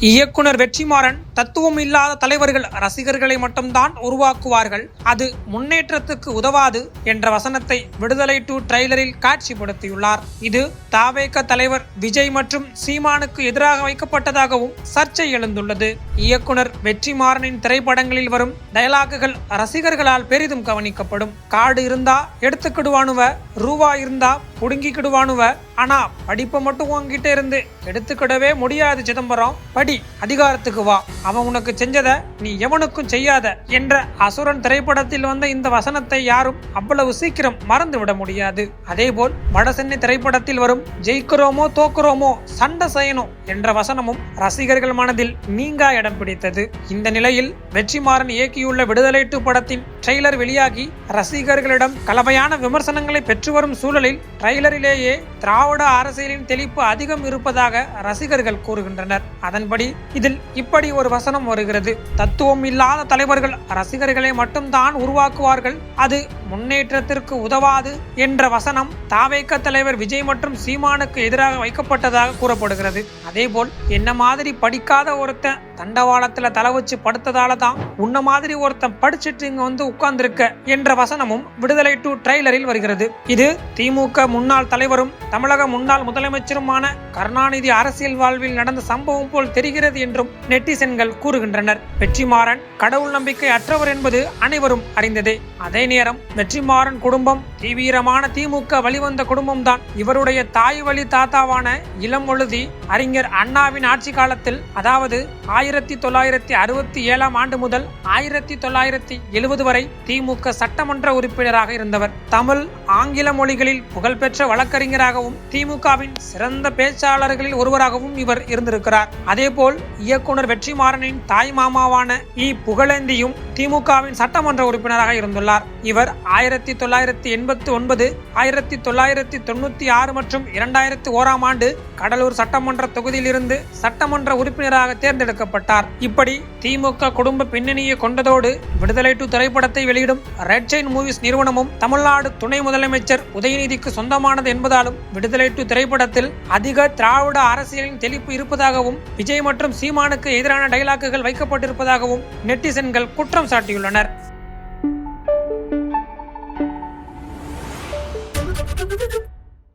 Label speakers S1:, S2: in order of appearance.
S1: இயக்குனர் வெற்றிமாறன் தத்துவம் இல்லாத தலைவர்கள் ரசிகர்களை மட்டும்தான் உருவாக்குவார்கள். அது முன்னேற்றத்துக்கு உதவாது என்ற வசனத்தை விடுதலை டூ ட்ரெய்லரில் காட்சிப்படுத்தியுள்ளார். இது தாவேக தலைவர் விஜய் மற்றும் சீமானுக்கு எதிராக வைக்கப்பட்டதாகவும் சர்ச்சை எழுந்துள்ளது. இயக்குனர் வெற்றிமாறனின் திரைப்படங்களில் வரும் டயலாக்குகள் ரசிகர்களால் பெரிதும் கவனிக்கப்படும். காடு இருந்தா எடுத்துக்கிடுவானுவ ரூவா இருந்தா புடுங்கிக்கிடுவானுவ. ஆனா படிப்பை மட்டும் உன்கிட்ட இருந்து எடுத்துக்கிடவே முடியாது சிதம்பரம். படி அதிகாரத்துக்கு வா. அவன் உனக்கு செஞ்சத நீ எவனுக்கும் செய்யாத என்ற அசுரன் திரைப்படத்தில் வந்த இந்த வசனத்தை யாரும் அவ்வளவு சீக்கிரம் மறந்து விட முடியாது. அதேபோல் வடசென்னை திரைப்படத்தில் வரும் ஜெயிக்கிறோமோ தோக்குறோமோ சண்டை செய்யணும் என்ற வசனமும் ரசிகர்கள் மனதில் நீங்கா இடம் பிடித்தது. இந்த நிலையில் வெற்றிமாறன் இயக்கியுள்ள விடுதலை டூ படத்தின் ட்ரெய்லர் வெளியாகி ரசிகர்களிடம் கலவையான விமர்சனங்களை பெற்று வரும் சூழலில் टाइगर लिए திராவிட அரசியலின் தெளிப்பு அதிகம் இருப்பதாக ரசிகர்கள் கூறுகின்றனர். அதன்படி இதில் இப்படி ஒரு வசனம் வருகிறது. தத்துவம் இல்லாத தலைவர்கள் ரசிகர்களை மட்டும்தான் உருவாக்குவார்கள். அது முன்னேற்றத்திற்கு உதவாது என்ற வசனம் தாவேக்க தலைவர் விஜய் மற்றும் சீமானுக்கு எதிராக வைக்கப்பட்டதாக கூறப்படுகிறது. அதேபோல் என்ன மாதிரி படிக்காத ஒருத்தன் தண்டவாளத்துல தலை வச்சு படுத்ததால தான் உன்ன மாதிரி ஒருத்தன் படிச்சிட்டு இங்க வந்து உட்கார்ந்திருக்க என்ற வசனமும் விடுதலை டூ ட்ரெய்லரில் வருகிறது. இது திமுக முன்னாள் தலைவரும் தமிழக முன்னாள் முதலமைச்சருமான கருணாநிதி அரசியல் வாழ்வில் நடந்த சம்பவம் போல் தெரிகிறது என்றும் நெட்டிசன்கள் கூறுகின்றனர். வெற்றிமாறன் கடவுள் நம்பிக்கை அற்றவர் என்பது அனைவரும் அறிந்ததே. அதே நேரம் வெற்றிமாறன் குடும்பம் தீவிரமான திமுக வழிவந்த குடும்பம்தான். இவருடைய தாய் வழி தாத்தாவான இளம் எழுதி அறிஞர் அண்ணாவின் ஆட்சி காலத்தில் அதாவது ஆயிரத்தி தொள்ளாயிரத்தி அறுபத்தி ஏழாம் ஆண்டு முதல் ஆயிரத்தி தொள்ளாயிரத்தி எழுபது வரை திமுக சட்டமன்ற உறுப்பினராக இருந்தவர். தமிழ் ஆங்கில மொழிகளில் புகழ்பெற்ற வழக்கறிஞராக வழக்கறிஞராகவும் திமுகவின் சிறந்த பேச்சாளர்களில் ஒருவராகவும் இவர் இருந்திருக்கிறார். அதேபோல் இயக்குனர் வெற்றிமாறனின் தாய் மாமாவான இ. புகழேந்தியும் திமுகவின் சட்டமன்ற உறுப்பினராக இருந்துள்ளார். இவர் ஆயிரத்தி தொள்ளாயிரத்தி எண்பத்தி ஒன்பது ஆயிரத்தி தொள்ளாயிரத்தி தொண்ணூத்தி ஆறு மற்றும் இரண்டாயிரத்தி ஓராம் ஆண்டு கடலூர் சட்டமன்ற தொகுதியிலிருந்து சட்டமன்ற உறுப்பினராக தேர்ந்தெடுக்கப்பட்டார். இப்படி திமுக குடும்ப பின்னணியை கொண்டதோடு விடுதலை டு திரைப்படத்தை வெளியிடும் ரெட் செயின் மூவிஸ் நிறுவனமும் தமிழ்நாடு துணை முதலமைச்சர் உதயநிதிக்கு சொந்தமானது என்பதாலும் விடுதலை டு திரைப்படத்தில் அதிக திராவிட அரசியலின் தெளிப்பு இருப்பதாகவும் விஜய் மற்றும் சீமானுக்கு எதிரான டைலாக்குகள் வைக்கப்பட்டிருப்பதாகவும் நெட்டிசன்கள் குற்றம் சாட்டியுள்ளனர் Thank you.